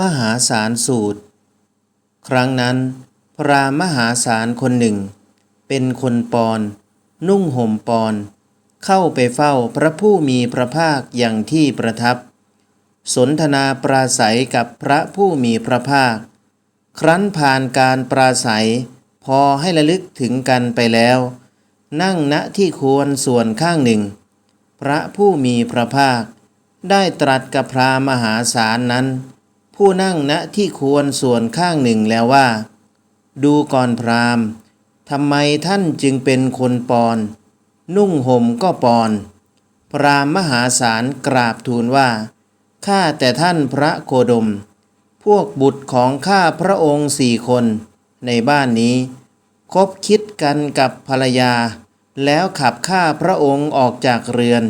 มหาศาลสูตร ครั้งนั้น พระมหาศาลคนหนึ่ง เป็นคนปอน นุ่งห่มปอน เข้าไปเฝ้าพระผู้มีพระภาคอย่างที่ประทับ สนทนาปราศัยกับพระผู้มีพระภาค ครั้นผ่านการปราศัย พอให้ระลึกถึงกันไปแล้ว นั่งณที่ควรส่วนข้างหนึ่ง พระผู้มีพระภาค ได้ตรัสกับพรามหาศาลนั้น ผู้นั่งณที่ควรส่วนข้างหนึ่งแล้วว่า ดูก่อนพราหมณ์ทำไมท่านจึงเป็นคนปอน นุ่งห่มก็ปอน พราหมณ์มหาศาลกราบทูลว่า ข้าแต่ท่านพระโคดม พวกบุตรของข้าพระองค์สี่คน ในบ้านนี้ คบคิดกันกับภรรยา แล้วขับข้าพระองค์ออกจากเรือน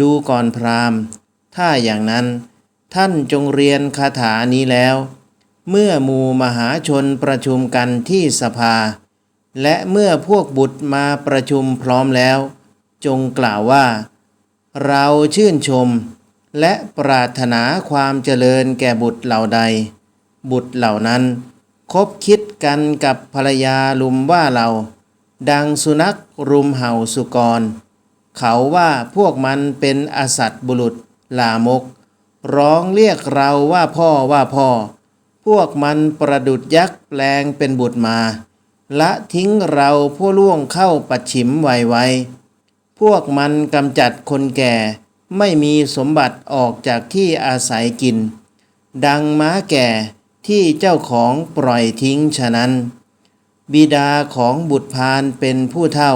ดูก่อนพราหมณ์ ถ้าอย่างนั้น ท่านจงเรียนคาถานี้แล้ว เมื่อมูมหาชนประชุมกันที่สภา และเมื่อพวกบุตรมาประชุมพร้อมแล้ว จงกล่าวว่า เราชื่นชม และปรารถนาความเจริญแก่บุตรเหล่าใด บุตรเหล่านั้นคบคิดกันกับภรรยาลุมว่าเรา ดังสุนัขรุมเห่าสุกร เขาว่าพวกมันเป็นอสัตว์บุรุษลามก ร้องเรียกเราว่าพ่อว่าพ่อ พวกมันประดุดยักษ์แปลงเป็นบุตรมา ละทิ้งเราผู้ล่วงเข้าปัดฉิมไวไวพวกมันกำจัดคนแก่ ไม่มีสมบัติออกจากที่อาศัยกิน ดังม้าแก่ที่เจ้าของปล่อยทิ้งฉะนั้น บิดาของบุตรพานเป็นผู้เท่า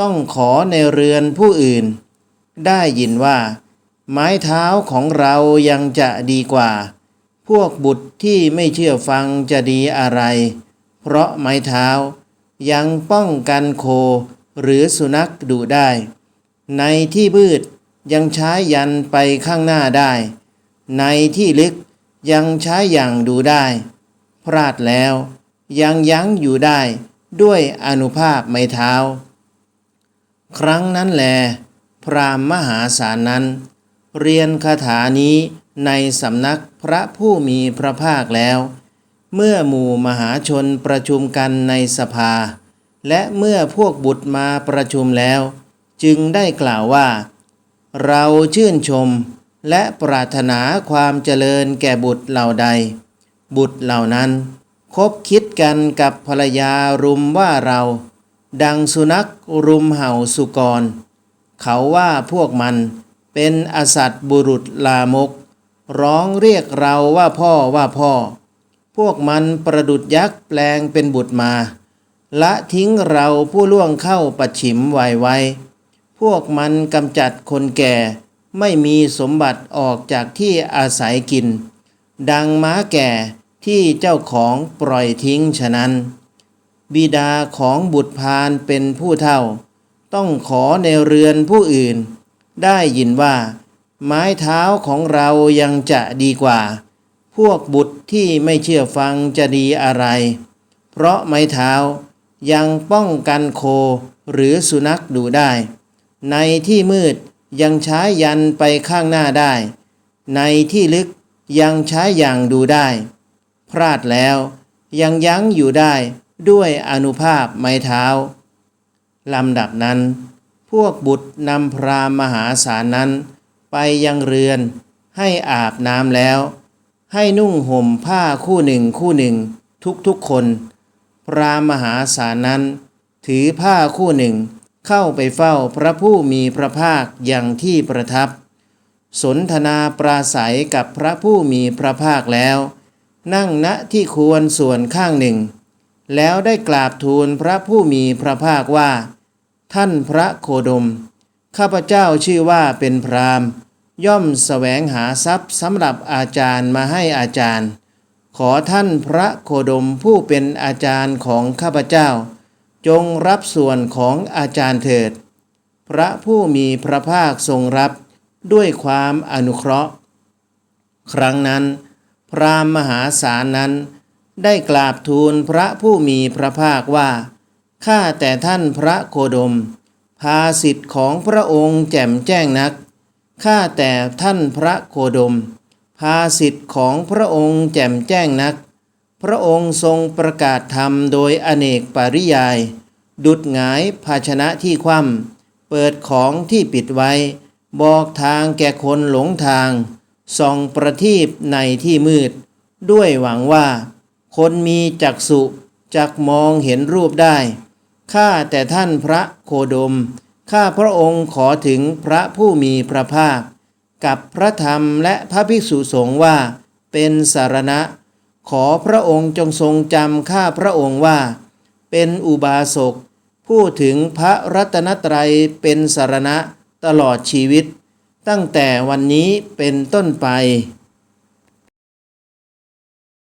ต้องขอในเรือนผู้อื่น ได้ยินว่า ไม้เท้าของเรายังจะดีกว่า พวกบุตรที่ไม่เชื่อฟังจะดีอะไร เพราะไม้เท้ายังป้องกันโคหรือสุนัขดูได้ ในที่บืดยังใช้ยันไปข้างหน้าได้ ในที่ลึกยังใช้อย่างดูได้ พลาดแล้วยังยั้งอยู่ได้ด้วยอนุภาพไม้เท้า ครั้งนั้นแล พรามมหาศาลนั้น เรียนคาถานี้ในสำนักพระผู้มีพระภาคแล้ว เมื่อหมู่มหาชนประชุมกันในสภา และเมื่อพวกบุตรมาประชุมแล้ว จึงได้กล่าวว่า เราชื่นชมและปรารถนาความเจริญแก่บุตรเหล่าใด บุตรเหล่านั้นคบคิดกันกับภรรยารุมว่าเรา ดังสุนัขรุมเห่าสุกร เขาว่าพวกมัน เป็นอสัตบุรุษลามก ร้องเรียกเราว่าพ่อว่าพ่อ พวกมันประดุดยักษ์แปลงเป็นบุตรมา ละทิ้งเราผู้ล่วงเข้าปัดฉิมไวไวพวกมันกำจัดคนแก่ ไม่มีสมบัติออกจากที่อาศัยกิน ดังม้าแก่ที่เจ้าของปล่อยทิ้งฉะนั้น บิดาของบุตรพานเป็นผู้เท่า ต้องขอในเรือนผู้อื่น ได้ยินว่า ไม้เท้าของเรายังจะดีกว่า พวกบุตรที่ไม่เชื่อฟังจะดีอะไร เพราะไม้เท้ายังป้องกันโคหรือสุนัขดูได้ ในที่มืดยังใช้ยันไปข้างหน้าได้ ในที่ลึกยังใช้อย่างดูได้ พลาดแล้วยังยั้งอยู่ได้ด้วยอนุภาพไม้เท้าลำดับนั้น พวกบุตรนำพรามมหาศาลนั้น ไปยังเรือน ให้อาบน้ำแล้ว ให้นุ่งห่มผ้าคู่หนึ่งคู่หนึ่ง ทุกๆคน พรามมหาศาลนั้น ถือผ้าคู่หนึ่ง เข้าไปเฝ้าพระผู้มีพระภาคอย่างที่ประทับ สนทนาปราศัยกับพระผู้มีพระภาคแล้ว นั่งณที่ควรส่วนข้างหนึ่ง แล้วได้กราบทูลพระผู้มีพระภาคว่า ท่านพระโคดม ข้าพเจ้าชื่อว่าเป็นพรามย่อมแสวงหาทรัพย์สำหรับอาจารย์มาให้อาจารย์ ขอท่านพระโคดมผู้เป็นอาจารย์ของข้าพเจ้า จงรับส่วนของอาจารย์เถิด พระผู้มีพระภาคทรงรับด้วยความอนุเคราะห์ ครั้งนั้น พรามมหาศาลนั้น ได้กราบทูลพระผู้มีพระภาคว่า ข้าแต่ท่านพระโคดม ภาสิทธิ์ของพระองค์แจ่มแจ้งนัก ข้าแต่ท่านพระโคดม ภาสิทธิ์ของพระองค์แจ่มแจ้งนัก พระองค์ทรงประกาศธรรมโดยอเนกปริยาย ดุดหงายภาชนะที่คว่ำเปิดของที่ปิดไว้ บอกทางแก่คนหลงทางส่องประทีปในที่มืด ด้วยหวังว่า คนมีจักษุจักมองเห็นรูปได้ ข้าแต่ท่านพระโคดม ข้าพระองค์ขอถึงพระผู้มีพระภาค กับพระธรรมและพระภิกษุสงฆ์ว่า เป็นสารณะ ขอพระองค์จงทรงจำข้าพระองค์ว่า เป็นอุบาสกพูดถึงพระรัตนตรัยเป็นสารณะตลอดชีวิต ตั้งแต่วันนี้เป็นต้นไป